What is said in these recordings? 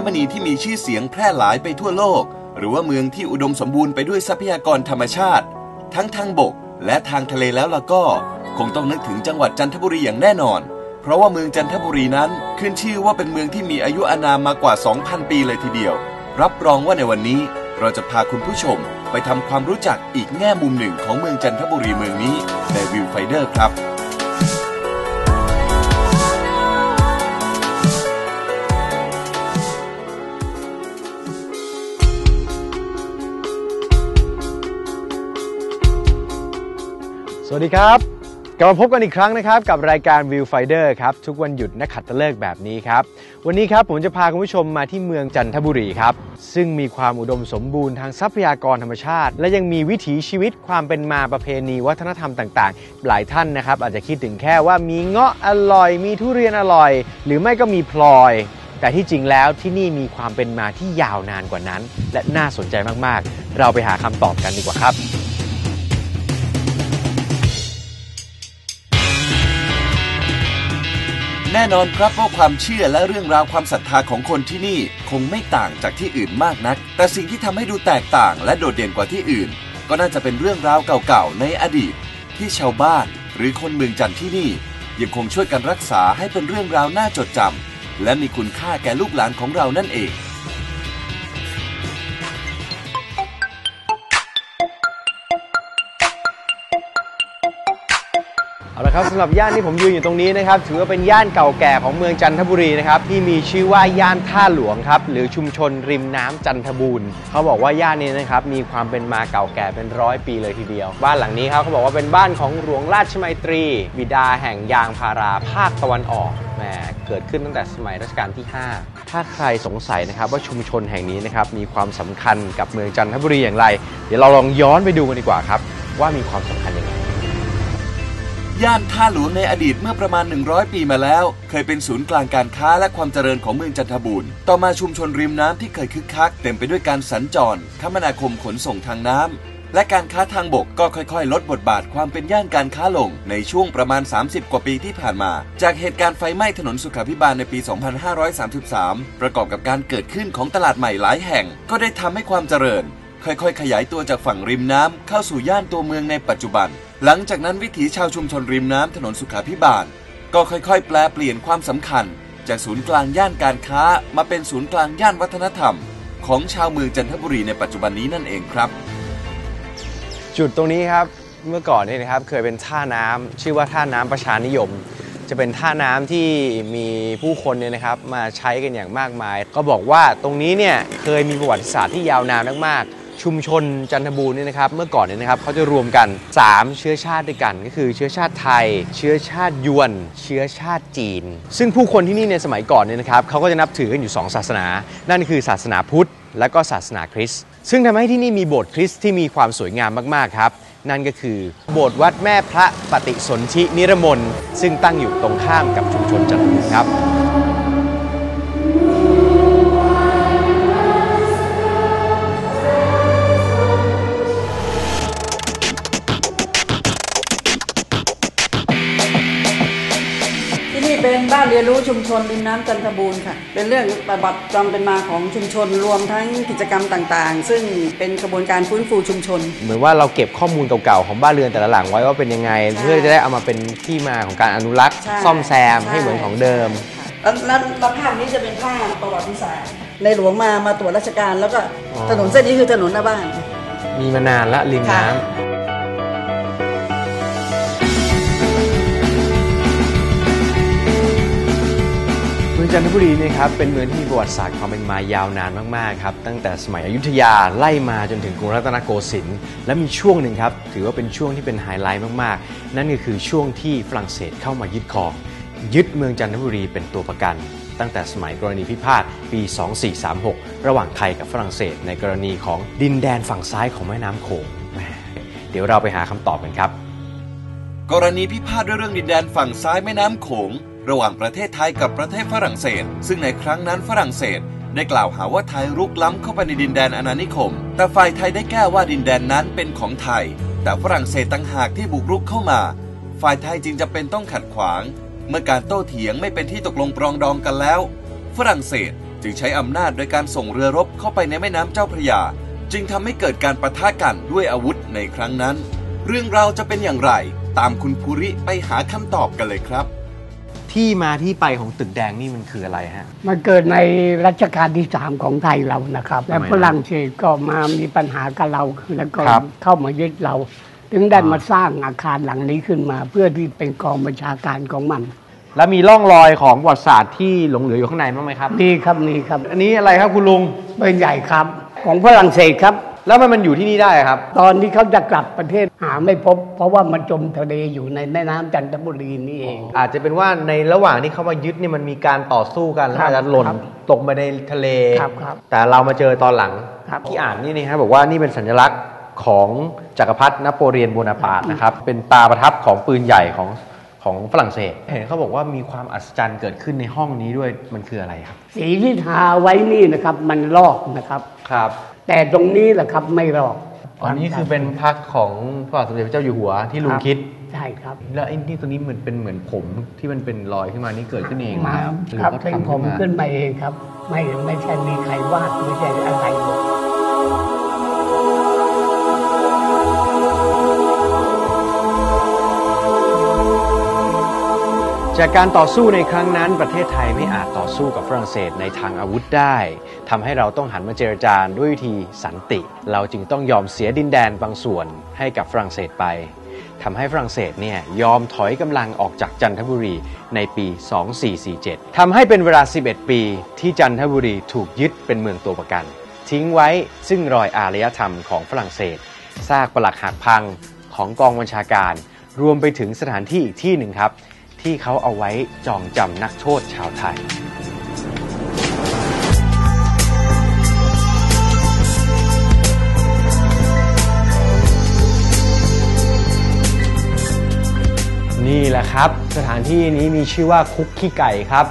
หล่งอัญมณีที่มีชื่อเสียงแพร่หลายไปทั่วโลก หรือว่าเมืองที่อุดมสมบูรณ์ไปด้วยทรัพยากรธรรมชาติ ทั้งทางบกและทางทะเลแล้วล่ะก็ คงต้องนึกถึงจังหวัดจันทบุรีอย่างแน่นอน เพราะว่าเมืองจันทบุรีนั้นขึ้นชื่อว่าเป็นเมืองที่มีอายุอานามมากว่า 2,000 ปีเลยทีเดียว รับรองว่าในวันนี้เราจะพาคุณผู้ชมไปทำความรู้จักอีกแง่มุมหนึ่งของเมืองจันทบุรีเมืองนี้ในวิวไฟเดอร์ครับ สวัสดีครับ กลับมาพบกันอีกครั้งนะครับ กับรายการ Viewfinder ครับ ทุกวันหยุดนักขัตฤกษ์แบบนี้ครับ วันนี้ครับผมจะพาคุณผู้ชมมาที่เมืองจันทบุรีครับ ซึ่งมีความอุดมสมบูรณ์ทางทรัพยากรธรรมชาติ และยังมีวิถีชีวิตความเป็นมาประเพณีวัฒนธรรมต่างๆ หลายท่านนะครับ อาจจะคิดถึงแค่ว่ามีเงาะอร่อย มีทุเรียนอร่อย หรือไม่ก็มีพลอย แต่ที่จริงแล้วที่นี่มีความเป็นมาที่ยาวนานกว่านั้น และน่าสนใจมากๆ เราไปหาคำตอบกันดีกว่าครับ แน่นอนครับว่าความเชื่อและเรื่องราวความศรัทธาของคนที่นี่คงไม่ต่างจากที่อื่นมากนัก แต่สิ่งที่ทำให้ดูแตกต่างและโดดเด่นกว่าที่อื่น ก็น่าจะเป็นเรื่องราวเก่าๆในอดีต ที่ชาวบ้านหรือคนเมืองจันทร์ที่นี่ ยังคงช่วยกันรักษาให้เป็นเรื่องราวน่าจดจำและมีคุณค่าแก่ลูกหลานของเรานั่นเอง เอาละครับสำหรับย่านที่ผมยืนอยู่ตรงนี้นะครับถือว่าเป็นย่านเก่าแก่ของเมืองจันทบุรีนะครับที่มีชื่อว่าย่านท่าหลวงครับหรือชุมชนริมน้ำจันทบูรณ์เขาบอกว่าย่านนี้นะครับมีความเป็นมาเก่าแก่เป็นร้อยปีเลยทีเดียว บ้านหลังนี้ครับเขาบอกว่าเป็นบ้านของหลวงราชมัยตรี บิดาแห่งยางพาราภาคตะวันออกแหมเกิดขึ้นตั้งแต่สมัยรัชกาลที่ 5 ถ้าใครสงสัยนะครับว่าชุมชนแห่งนี้นะครับมีความสำคัญกับเมืองจันทบุรีอย่างไร เดี๋ยวเราลองย้อนไปดูกันดีกว่าครับว่ามีความสำคัญยังไง ย่านท่าหลวงในอดีตเมื่อประมาณ 100 ปีมาแล้ว เคยเป็นศูนย์กลางการค้าและความเจริญของเมืองจันทบูรณ์ต่อมาชุมชนริมน้ำที่เคยคึกคัก เต็มไปด้วยการสัญจร คมนาคมขนส่งทางน้ำและการค้าทางบกก็ค่อยๆ ลดบทบาทความเป็นย่านการค้าลง ในช่วงประมาณ 30 กว่าปีที่ผ่านมา จากเหตุการณ์ไฟไหม้ถนนสุขาพิบาลในปี 2533 ประกอบกับการเกิดขึ้นของตลาดใหม่หลายแห่ง ก็ได้ทำให้ความเจริญ ค่อยๆ ขยายตัวจากฝั่งริมน้ำเข้าสู่ย่านตัวเมืองในปัจจุบัน หลังจากนั้นวิถีชาวชุมชนริมน้ำถนนสุขาพิบาล ก็ค่อยๆ แปลเปลี่ยนความสำคัญ จากศูนย์กลางย่านการค้า มาเป็นศูนย์กลางย่านวัฒนธรรม ของชาวเมืองจันทบุรีในปัจจุบันนี้นั่นเองครับ จุดตรงนี้ครับเมื่อก่อนนี่นะครับเคยเป็นท่าน้ำชื่อว่าท่าน้ำประชานิยม จะเป็นท่าน้ำที่มีผู้คนเนี่ยนะครับมาใช้กันอย่างมากมาย ก็บอกว่าตรงนี้เนี่ยเคยมีประวัติศาสตร์ที่ยาวนานมากๆ ชุมชนจันทบูรณ์เนี่ยนะครับ เมื่อก่อนเนี่ยนะครับเขาจะรวมกัน 3 เชื้อชาติด้วยกัน ก็คือเชื้อชาติไทย เชื้อชาติยวน เชื้อชาติจีน ซึ่งผู้คนที่นี่ในสมัยก่อนเนี่ยนะครับเขาก็จะนับถือกันอยู่ 2 ศาสนา นั่นคือศาสนาพุทธ และก็ศาสนาคริสต์ซึ่งทำให้ที่นี่มีโบสถ์คริสต์ที่มีความสวยงามมากๆครับนั่นก็คือโบสถ์วัดแม่พระปฏิสนธินิรมนซึ่งตั้งอยู่ตรงข้ามกับชุมชนจันทบุรีครับ เป็นบ้านเรียนรู้ชุมชนริมน้ำจันทบูรณ์ค่ะ เป็นเรื่องประวัติความเป็นมาของชุมชนรวมทั้งกิจกรรมต่างๆ ซึ่งเป็นกระบวนการฟื้นฟูชุมชน เหมือนว่าเราเก็บข้อมูลเก่าๆของบ้านเรือนแต่ละหลังไว้ว่าเป็นยังไงใช่เพื่อจะได้เอามาเป็นที่มาของการอนุรักษ์ใช่ซ่อมแซมให้ใช่เหมือนของเดิมแล้วแล้วแล้วภาพนี้จะเป็นภาพประวัติศาสตร์ในหลวงมามาตรวจราชการแล้วก็อ๋อถนนเส้นนี้คือถนนหน้าบ้าน มีมานานละริมค่ะน้ำ มืองจันทบุรีเนยครับเป็นเมืองที่มีประวัติศาสตร์ความเป็นมายาวนานมากๆครับตั้งแต่สมัยอยุธยาไล่มาจนถึงกรุงรัตนโกสินทร์และมีช่วงหนึ่งครับถือว่าเป็นช่วงที่เป็นไฮไลท์มากๆ นั่นก็คือช่วงที่ฝรั่งเศสเข้ามายึดครอง ยึดเมืองจันทบุรีเป็นตัวประกัน ตั้งแต่สมัยกรณีพิพาทปี 2436 ระหว่างไทยกับฝรั่งเศส ในกรณีของดินแดนฝั่งซ้ายของแม่น้ำโขงเดี๋ยวเราไปหาคำตอบกันครับ กรณีพิพาทด้วยเรื่องดินแดนฝั่งซ้ายแม่น้ำโขง ระหว่างประเทศไทยกับประเทศฝรั่งเศส ซึ่งในครั้งนั้นฝรั่งเศส ได้กล่าวหาว่าไทยรุกล้ำเข้าไปในดินแดนอาณานิคม แต่ฝ่ายไทยได้แก้ว่าดินแดนนั้นเป็นของไทย แต่ฝรั่งเศสต่างหากที่บุกรุกเข้ามา ฝ่ายไทยจึงจะเป็นต้องขัดขวาง เมื่อการโต้เถียงไม่เป็นที่ตกลงปรองดองกันแล้ว ฝรั่งเศสจึงใช้อำนาจโดยการส่งเรือรบเข้าไปในแม่น้ำเจ้าพระยา จึงทำให้เกิดการปะทะกันด้วยอาวุธในครั้งนั้น เรื่องราวจะเป็นอย่างไร ตามคุณภูริไปหาคำตอบกันเลยครับ ที่มาที่ไปของตึกแดงนี่มันคืออะไรฮะ มันเกิดในรัชกาลที่สามของไทยเรานะครับ และทำไมฝรั่งเศสก็มามีปัญหากับเราแล้วก็ครับเข้ามายึดเรา ถึงได้อ่ามมาสร้างอาคารหลังนี้ขึ้นมา เพื่อที่เป็นกองบัญชาการของมัน แล้วมีร่องรอยของประวัติศาสตร์ที่หลงเหลืออยู่ข้างในบ้างไหมครับ นี่ครับนี่ครับ อันนี้อะไรครับคุณลุง เป็นใหญ่ครับ ของฝรั่งเศสครับ แล้วมันมันอยู่ที่นี่ได้ครับ ตอนที่เขาจะกลับประเทศหาไม่พบ เพราะว่ามันจมทะเลอยู่ในแม่น้ำจันทบุรีนี่เอง อาจจะเป็นว่าในระหว่างที่เขามายึดเนี่ยมันมีการต่อสู้กันแล้วครับอาจจะหล่นครับตกมาในทะเล ครับครับแต่เรามาเจอตอนหลังครับที่อ่านนี่นี่ฮะบอกว่านี่เป็นสัญลักษณ์ของจักรพรรดินโปเลียนโบนาปาร์ตนะครับเป็นตาประทับของปืนใหญ่ของของฝรั่งเศสเห็นเขาบอกว่ามีความอัศจรรย์เกิดขึ้นในห้องนี้ด้วยมันคืออะไรครับ สีที่ทาไว้นี่นะครับ มันลอกนะครับ ครับ แต่ตรงนี้แหละครับไม่ลอกอันนี้คือเป็นพักของพระบาทสมเด็จพระเจ้าอยู่หัวที่ลุงคิดใช่ครับ แล้วไอ้นี่ตัวนี้เหมือนเป็นเหมือนผมที่มันเป็นรอยขึ้นมานี่เกิดขึ้นเองมาหรือครับเขาเป็นทำผมขึ้ขึ้นนมามาเองครับ ไม่ไม่ใช่มีใครวาดไม่ใช่อะไร จากการต่อสู้ในครั้งนั้น ประเทศไทยไม่อาจต่อสู้กับฝรั่งเศสในทางอาวุธได้ทำให้เราต้องหันมาเจรจาด้วยวิธีสันติ เราจึงต้องยอมเสียดินแดนบางส่วนให้กับฝรั่งเศสไปทำให้ฝรั่งเศสเนี่ยยอมถอยกำลังออกจากจันทบุรีในปี 2447ทำให้เป็นเวลา 11 ปีที่จันทบุรีถูกยึดเป็นเมืองตัวประกัน ทิ้งไว้ซึ่งรอยอารยธรรมของฝรั่งเศสซากปลักหักพังของกองบัญชาการ รวมไปถึงสถานที่อีกที่หนึ่งครับ ที่เขาเอาไว้จองจำนักโทษชาวไทย นี่แหละครับ สถานที่นี้มีชื่อว่าคุกขี้ไก่ครับ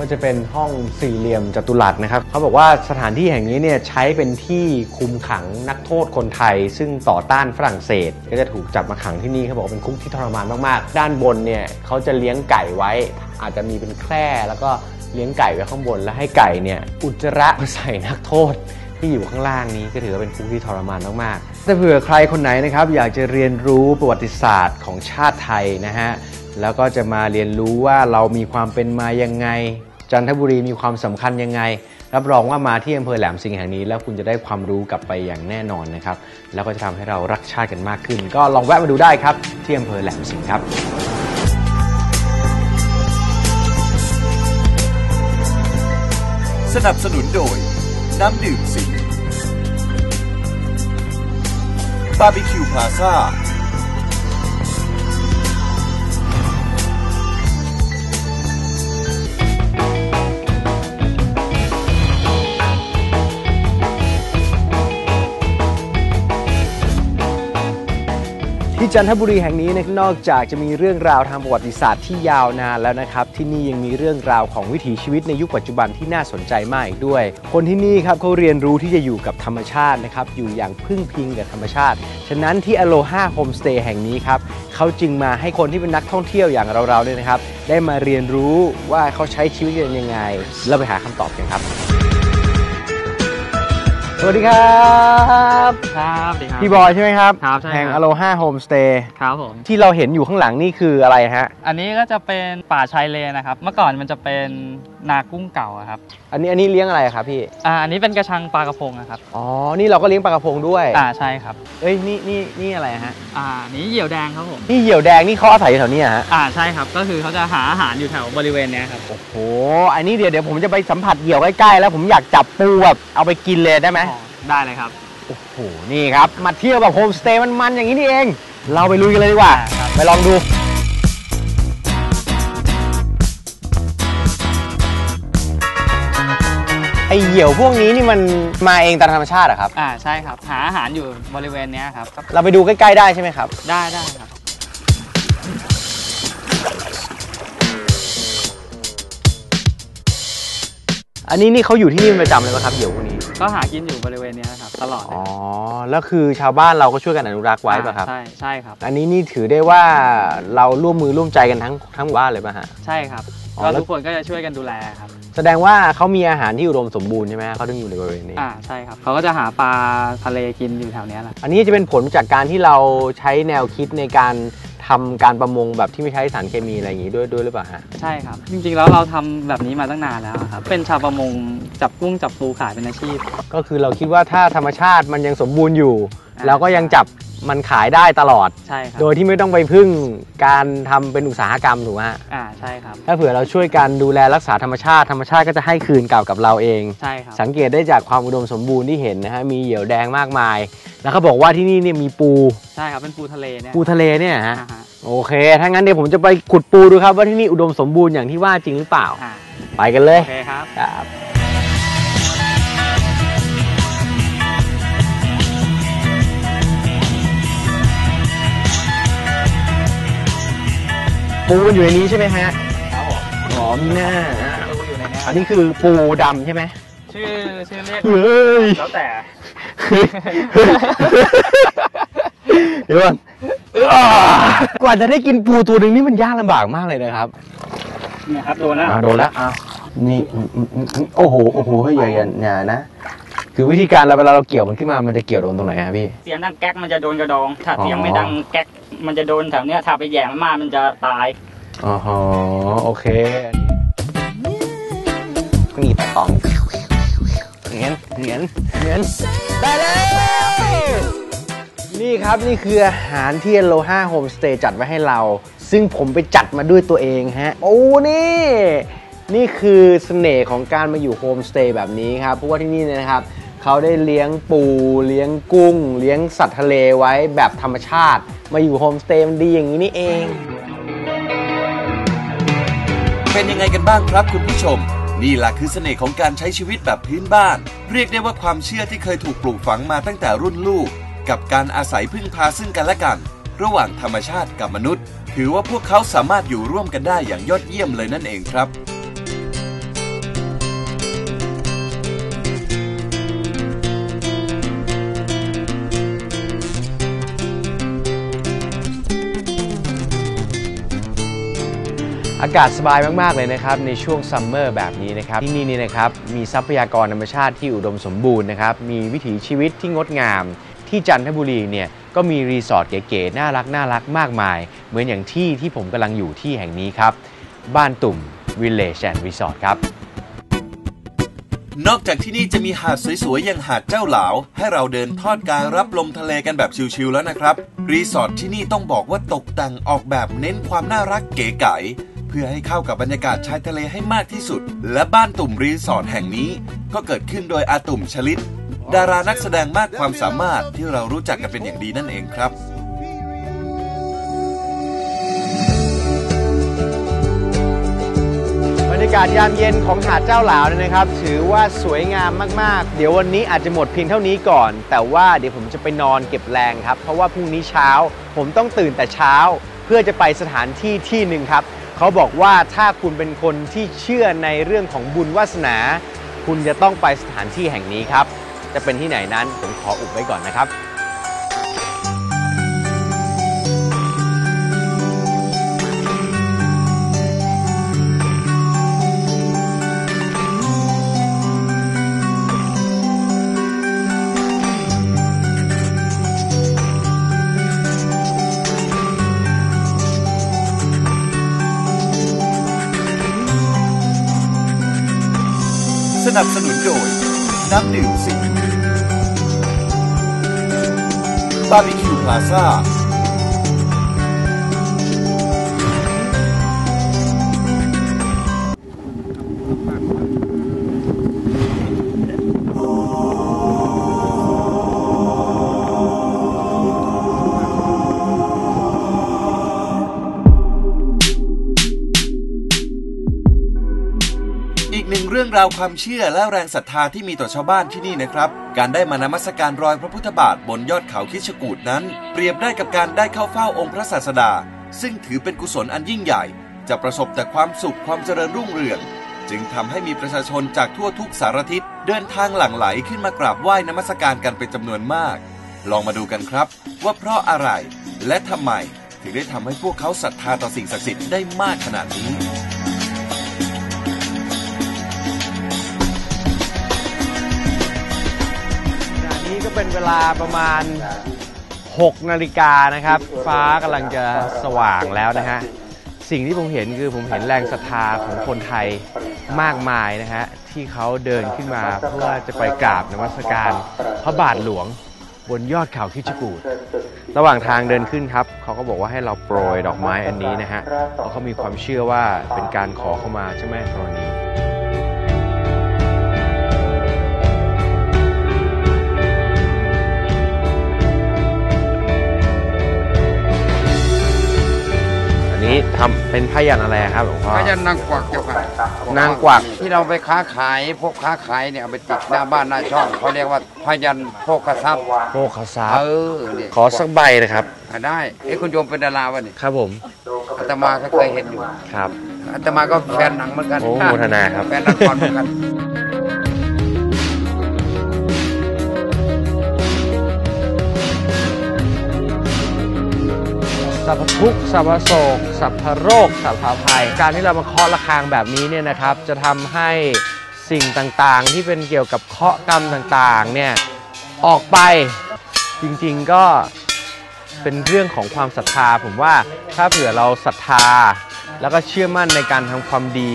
ก็จะเป็นห้องสี่เหลี่ยมจัตุรัสนะครับเขาบอกว่าสถานที่แห่งนี้เนี่ยใช้เป็นที่คุมขังนักโทษคนไทย ซึ่งต่อต้านฝรั่งเศส ก็จะถูกจับมาขังที่นี่เขาบอกว่าเป็นคุกที่ทรมานมากๆ ด้านบนเนี่ยเขาจะเลี้ยงไก่ไว้ อาจจะมีเป็นแคร่แล้วก็เลี้ยงไก่ไว้ข้างบนแล้วให้ไก่เนี่ยอุจจาระมาใส่นักโทษที่อยู่ข้างล่างนี้ก็ถือว่าเป็นคุกที่ทรมานมากๆแต่เผื่อใครคนไหนนะครับอยากจะเรียนรู้ประวัติศาสตร์ของชาติไทยนะฮะ แล้วก็จะมาเรียนรู้ว่าเรามีความเป็นมายังไง จันทบุรีมีความสำคัญยังไง รับรองว่ามาที่อำเภอแหลมสิงห์แห่งนี้ แล้วคุณจะได้ความรู้กลับไปอย่างแน่นอนนะครับ แล้วก็จะทำให้เรารักชาติกันมากขึ้น ก็ลองแวะมาดูได้ครับ ที่อำเภอแหลมสิงห์ครับสนับสนุนโดย น้ำดื่มสิงบาร์บีคิวพลาซ่า จันทบุรีแห่งนี้นะนอกจากจะมีเรื่องราวทางประวัติศาสตร์ที่ยาวนานแล้วนะครับ ที่นี่ยังมีเรื่องราวของวิถีชีวิตในยุคปัจจุบันที่น่าสนใจมากอีกด้วย คนที่นี่ครับเขาเรียนรู้ที่จะอยู่กับธรรมชาตินะครับอยู่อย่างพึ่งพิงกับธรรมชาติ ฉะนั้นที่อโลฮาโฮมสเตย์แห่งนี้ครับเขาจึงมาให้คนที่เป็นนักท่องเที่ยวอย่างเราๆเนี่ยนะครับ ได้มาเรียนรู้ว่าเขาใช้ชีวิตกันยังไงแล้วไปหาคำตอบกันครับ สวัสดีครับครับสวัสดีครับพี่บอยใช่ไหมครับครับใช่ครับแห่งอโลฮาโฮมสเตย์ครับผม ที่เราเห็นอยู่ข้างหลังนี่คืออะไรฮะ อันนี้ก็จะเป็นป่าชายเลนนะครับ เมื่อก่อนมันจะเป็น นากุ้งเก่าอะครับอันนี้อันนี้เลี้ยงอะไรครับพี่อ่าอันนี้เป็นกระชังปลากระพงนะครับอ๋อนี่เราก็เลี้ยงปลากระพงด้วยอ่าใช่ครับเอ้ยนี่นี่นี่อะไรฮะอ่าอันนี้เหยี่ยวแดงครับผมนี่เหยี่ยวแดงนี่เขาอาศัยอยู่แถวเนี้ยฮะอ่าใช่ครับก็คือเขาจะหาอาหารอยู่แถวบริเวณเนี้ยครับโอ้โหอันนี้เดี๋ยวเดี๋ยวผมจะไปสัมผัสเหยี่ยวใกล้ๆแล้วผมอยากจับปูแบบเอาไปกินเลยได้ไหมอ๋อได้เลยครับโอ้โหนี่ครับมาเที่ยวแบบโฮมสเตย์มันๆอย่างนี้นี่เอง เราไปลุยกันเลยดีกว่าครับไปลองดู ไอเหยี่ยวพวกนี้นี่มันมาเองตามธรรมชาติเหรอะครับ อ่าใช่ครับ หาอาหารอยู่บริเวณเนี้ยครับเราไปดูใกล้ๆได้ใช่ไหมครับ ได้ได้ครับออันนี้นี่เขาอยู่ที่นี่เป็นประจำเลยไหมครับเหยี่ยวพวกนี้ ก็หากินอยู่บริเวณเนี้ยครับตลอดเลยอ๋อ แล้วคือชาวบ้านเราก็ช่วยกันอนุรักษ์ไว้ป่ะครับ ใช่ใช่ครับ อันนี้นี่ถือได้ว่าเราร่วมมือร่วมใจกันทั้งทั้งหมู่บ้านเลยป่ะฮะ ใช่ครับอ๋อ ก็แล้ว ทุกคนก็จะช่วยกันดูแลครับ แสดงว่าเขามีอาหารที่อุดมสมบูรณ์ใช่ไหมเขาถึงอยู่ในบริเวณนี้ อ่าใช่ครับเขาก็จะหาปลาทะเลกินอยู่แถวเนี้ยแหละอันนี้จะเป็นผลจากการที่เราใช้แนวคิดในการทำการประมงแบบที่ไม่ใช้สารเคมีอะไรอย่างนี้ด้วยด้วยหรือเปล่าฮะใช่ครับ จริงๆแล้วเราทำแบบนี้มาตั้งนานแล้วครับ เป็นชาวประมงจับกุ้งจับปูขายเป็นอาชีพ ก็คือเราคิดว่าถ้าธรรมชาติมันยังสมบูรณ์อยู่ อ่า เราก็ยังจับ มันขายได้ตลอด ใช่ครับโดยที่ไม่ต้องไปพึ่งการทำเป็นอุตสาหกรรมถูกไหมฮะอ่าใช่ครับ ถ้าเผื่อเราช่วยกันดูแลรักษาธรรมชาติธรรมชาติก็จะให้คืนกลับกับเราเอง ใช่ครับสังเกตได้จากความอุดมสมบูรณ์ที่เห็นนะฮะมีเหยี่ยวแดงมากมาย แล้วเขาบอกว่าที่นี่เนี่ยมีปูใช่ครับเป็นปูทะเลเนี่ยปูทะเลเนี่ยฮะอ่าฮะโอเค ถ้างั้นเดี๋ยวผมจะไปขุดปูดูครับว่าที่นี่อุดมสมบูรณ์อย่างที่ว่าจริงหรือเปล่า อ่าไปกันเลยโอเคครับ ครับ ปูมันอยู่ในนี้ใช่ไหมฮะครับผมอ๋อมีหน้าปูอยู่ในเนี้ยอันนี้คือปูดำใช่ไหมชื่อชื่อเรียกเฮ้ยแล้วแต่เดี๋ยวก่อนอ่ากว่าจะได้กินปูตัวหนึ่งนี่มันยากลำบากมากเลยนะครับเนี่ยครับโดนแล้วอ่าโดนแล้วอ้าวนี่อืมอืมอืมอืมโอ้โหโอ้โหเฮ้ยอย่าอย่าอย่านะคือวิธีการเราเวลาเราเกี่ยวมันขึ้นมา มันจะเกี่ยวโดนตรงไหนฮะพี่ เสียงดังแก๊กมันจะโดนกระดอง ถ้าอ๋อเสียงไม่ดังแก๊ก มันจะโดนแถวเนี้ยถ้าไปแย่มันมากมันจะตายอ๋อฮะโอเคก็มีตะกองเงี้ยเงี้ยเงี้ยได้แล้วนี่ครับนี่คืออาหารที่โลห้าโฮมสเตย์จัดไว้ให้เรา ซึ่งผมไปจัดมาด้วยตัวเองฮะ โอ้นี่ นี่คือเสน่ห์ของการมาอยู่โฮมสเตย์แบบนี้ครับเพราะว่าที่นี่เนยนะครับ เขาได้เลี้ยงปู เลี้ยงกุ้ง เลี้ยงสัตว์ทะเลไว้แบบธรรมชาติ มาอยู่โฮมสเตย์มันดีอย่างนี้นี่เอง เป็นยังไงกันบ้างครับคุณผู้ชม นี่แหละคือเสน่ห์ของการใช้ชีวิตแบบพื้นบ้าน เรียกได้ว่าความเชื่อที่เคยถูกปลูกฝังมาตั้งแต่รุ่นลูก กับการอาศัยพึ่งพาซึ่งกันและกัน ระหว่างธรรมชาติกับมนุษย์ ถือว่าพวกเขาสามารถอยู่ร่วมกันได้อย่างยอดเยี่ยมเลยนั่นเองครับากาศสบายมาก ๆ เลยนะครับ ในช่วงซัมเมอร์แบบนี้นะครับ ที่นี่นี่นะครับ มีทรัพยากรธรรมชาติที่อุดมสมบูรณ์นะครับ มีวิถีชีวิตที่งดงาม ที่จันทบุรีเนี่ย ก็มีรีสอร์ทเก๋ๆน่ารักน่ารักมากมาย เหมือนอย่างที่ที่ผมกำลังอยู่ที่แห่งนี้ครับ บ้านตุ่ม Village and Resort ครับนอกจากที่นี่จะมีหาดสวยๆ อย่างหาดเจ้าหลาว ให้เราเดินทอดกายรับลมทะเลกันแบบชิลๆแล้วนะครับ รีสอร์ทที่นี่ต้องบอกว่าตกแต่งออกแบบเน้นความน่ารักเก๋ไก๋ เพื่อให้เข้ากับบรรยากาศชายทะเลให้มากที่สุด และบ้านตุ่มรีสอร์ทแห่งนี้ก็เกิดขึ้นโดยอาตุ่มชลิต ดารานักแสดงมากความสามารถที่เรารู้จักกันเป็นอย่างดีนั่นเองครับบรรยากาศยามเย็นของหาดเจ้าหลาวเนี่ยนะครับ ถือว่าสวยงามมากๆ เดี๋ยววันนี้อาจจะหมดเพียงเท่านี้ก่อน แต่ว่าเดี๋ยวผมจะไปนอนเก็บแรงครับ เพราะว่าพรุ่งนี้เช้า ผมต้องตื่นแต่เช้า เพื่อจะไปสถานที่ที่หนึ่งครับ เขาบอกว่าถ้าคุณเป็นคนที่เชื่อในเรื่องของบุญวาสนา คุณจะต้องไปสถานที่แห่งนี้ครับ จะเป็นที่ไหนนั้นผมขออุบไว้ก่อนนะครับ สนับสนุนโดย น้ำดื่มสิงบาร์บีคิวพลาซ่า ราวความเชื่อและแรงศรัทธาที่มีต่อชาวบ้านที่นี่นะครับ การได้มานมัสการรอยพระพุทธบาทบนยอดเขาคิชกูดนั้น เปรียบได้กับการได้เข้าเฝ้าองค์พระศาสดา ซึ่งถือเป็นกุศลอันยิ่งใหญ่ จะประสบแต่ความสุขความเจริญรุ่งเรือง จึงทำให้มีประชาชนจากทั่วทุกสารทิศเดินทางหลั่งไหลขึ้นมากราบไหว้นมัสการกันเป็นจำนวนมาก ลองมาดูกันครับ ว่าเพราะอะไรและทำไมถึงได้ทำให้พวกเขาศรัทธาต่อสิ่งศักดิ์สิทธิ์ได้มากขนาดนี้ ก็เป็นเวลาประมาณ 6 นาฬิกานะครับ ฟ้ากำลังจะสว่างแล้วนะฮะ สิ่งที่ผมเห็นคือผมเห็นแรงศรัทธาของคนไทยมากมายนะฮะ ที่เขาเดินขึ้นมาเพื่อจะไปกราบนมัสการพระบาทหลวงบนยอดเขาคิดจกูดระหว่างทางเดินขึ้นครับ เขาก็บอกว่าให้เราโปรยดอกไม้อันนี้นะฮะเพราะเขามีความเชื่อว่าเป็นการขอเข้ามาเจ้าแม่ธรณี นนี้ทำเป็นพยันอะไรครับหลวงพ่อ พยันนางกวักเจ้าค่ะนางกวัก ที่เราไปค้าขายพวกค้าขายเนี่ยเอาไปติดหน้าบ้านหน้าช่องเขาเรียกว่าพยันโภคทรัพย์โภคทรัพเอย์อเนี่ยขอสักใบนะครับอะได้เอ้คุณโยมเป็นดาราวะนี่ครับผม อาตมาก็เคยเห็นอยู่ครับ อาตมาก็แฟนหนังเหมือนกันโอ้โมทนาครับ แฟนละครเหมือนกัน ทุกข์สัพพโศกสัพพโรคสัพพภัย การที่เรามาเคาะระฆังแบบนี้เนี่ยนะครับ จะทำให้สิ่งต่างๆ ที่เป็นเกี่ยวกับเคาะกรรมต่างๆเนี่ยออกไปจริงๆก็เป็นเรื่องของความศรัทธา ผมว่าถ้าเผื่อเราศรัทธา แล้วก็เชื่อมั่นในการทำความดี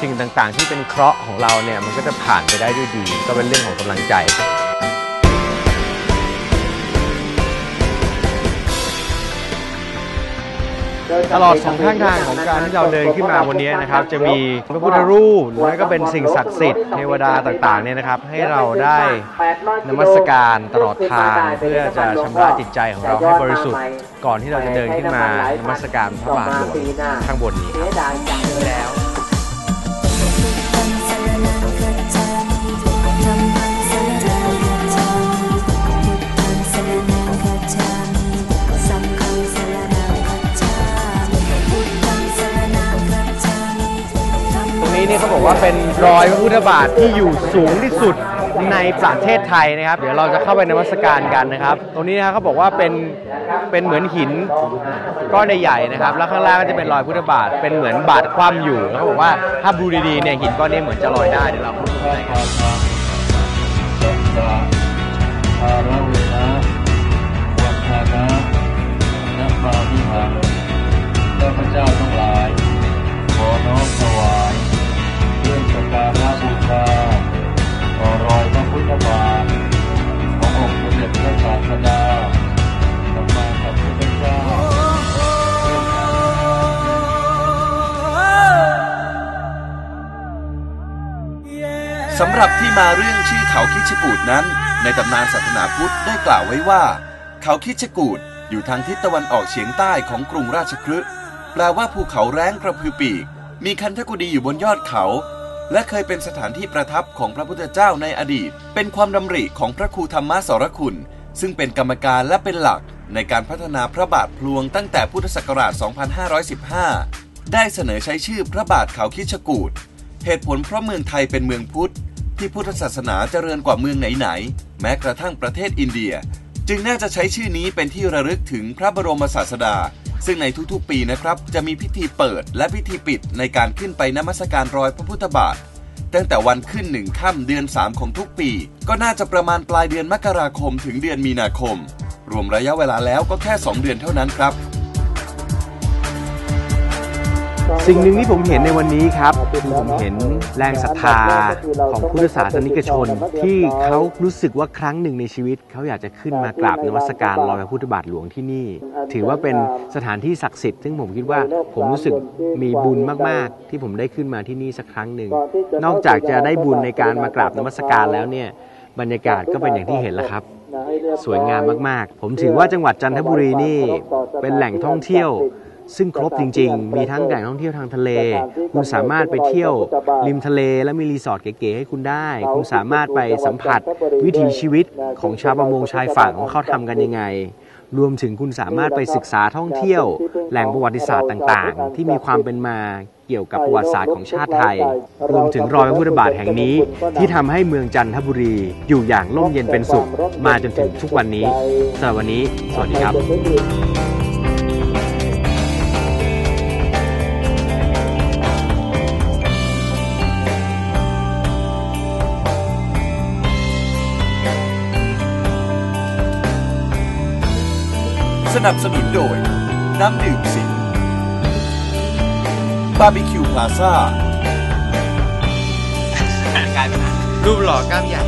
สิ่งต่างๆ ที่เป็นเคราะห์ของเราเนี่ยมันก็จะผ่านไปได้ด้วยดี ก็เป็นเรื่องของกำลังใจ ตลอดสองข้างทางของการที่เราเดินขึ้นมาวันนี้นะครับ จะมีพระพุทธรูปหรือก็เป็นสิ่งศักดิ์สิทธิ์เทวดาต่างๆเนี่ยนะครับ ให้เราได้นมัสการตลอดทางเพื่อจะชำระจิตใจของเราให้บริสุทธิ์ ก่อนที่เราจะเดินขึ้นมานมัสการพระบาทหลวงข้างบนนี้ครับแล้ว นี้นี่เขาบอกว่าเป็นรอยพระพุทธบาทที่อยู่สูงที่สุดในประเทศไทยนะครับ เดี๋ยวเราจะเข้าไปนมัสการกันนะครับ ตรงนี้นะครับเขาบอกว่าเป็นเป็นเหมือนหินก้อนใหญ่ๆนะครับ แล้วข้างล่างก็จะเป็นรอยพุทธบาทเป็นเหมือนบาทคว่ำอยู่แล้วเขาบอกว่าถ้าดูดีๆเนี่ยหินก้อนนี้เหมือนจะลอยได้เดี๋ยวเราไปดูข้างในกันอาระเวนะวัฏานะนัปข้าพเจ้าทั้งหลาย ขอน้อมถวาย รื่องสักการะบูชาต่อรอยพระพุทธบาทขององค์สมเด็จพระศาสดาสัมมาสัมพุทธเจ้าสำหรับที่มาเรื่องชื่อเขาคิชกูดนั้น ในตำนานศาสนาพุทธได้กล่าวไว้ว่า เขาคิชกูดอยู่ทางทิศตะวันออกเฉียงใต้ของกรุงราชคฤห์แปลว่าภูเขาแร้งกระพือปีก มีคันธกุฎีอยู่บนยอดเขา และเคยเป็นสถานที่ประทับของพระพุทธเจ้าในอดีต เป็นความดำริของพระครูธรรมสรคุณ ซึ่งเป็นกรรมการและเป็นหลักในการพัฒนาพระบาทพลวงตั้งแต่พุทธศักราช 2515 ได้เสนอใช้ชื่อพระบาทเขาคิชกูดเหตุผลเพราะเมืองไทยเป็นเมืองพุทธ ที่พุทธศาสนาเจริญกว่าเมืองไหนๆ แม้กระทั่งประเทศอินเดีย จึงน่าจะใช้ชื่อนี้เป็นที่ระลึกถึงพระบรมศาสดา ซึ่งในทุกๆปีนะครับ จะมีพิธีเปิดและพิธีปิดในการขึ้นไปนมัสการรอยพระพุทธบาท ตั้งแต่วันขึ้นหนึ่งค่ำเดือน 3 ของทุกปี ก็น่าจะประมาณปลายเดือนมกราคมถึงเดือนมีนาคม รวมระยะเวลาแล้วก็แค่ 2 เดือนเท่านั้นครับ สิ่งหนึ่งที่ผมเห็นในวันนี้ครับคือผมเห็นแรงศรัทธาของพุทธศาสนิกชน ที่เขารู้สึกว่าครั้งหนึ่งในชีวิต เขาอยากจะขึ้นมากราบนมัสการรอยพระพุทธบาทหลวงที่นี่ ถือว่าเป็นสถานที่ศักดิ์สิทธิ์ซึ่งผมคิดว่าผมรู้สึกมีบุญมากๆ ที่ผมได้ขึ้นมาที่นี่สักครั้งหนึ่งนอกจากจะได้บุญในการมากราบนมัสการแล้วเนี่ยบรรยากาศก็เป็นอย่างที่เห็นแล้วครับสวยงามมากๆ ผมถือว่าจังหวัดจันทบุรีนี่เป็นแหล่งท่องเที่ยว ซึ่งครบจริง ๆ มีทั้งแหล่งท่องเที่ยวทางทะเล คุณสามารถไปเที่ยวริมทะเลและมีรีสอร์ทเก๋ๆให้คุณได้ คุณสามารถไปสัมผัสวิถีชีวิตของชาวประมงชายฝั่งว่าเขาทำกันยังไง รวมถึงคุณสามารถไปศึกษาท่องเที่ยว แหล่งประวัติศาสตร์ต่างๆ ที่มีความเป็นมาเกี่ยวกับประวัติศาสตร์ของชาติไทย รวมถึงรอยพระพุทธบาทแห่งนี้ ที่ทำให้เมืองจันทบุรี อยู่อย่างร่มเย็นเป็นสุข มาจนถึงทุกวันนี้สำหรับวันนี้ สวัสดีครับ นับสนุนโดย น้ำดื่มสิงบาร์บีคิวพลาซ่ารูปหล่อกล้ามใหญ่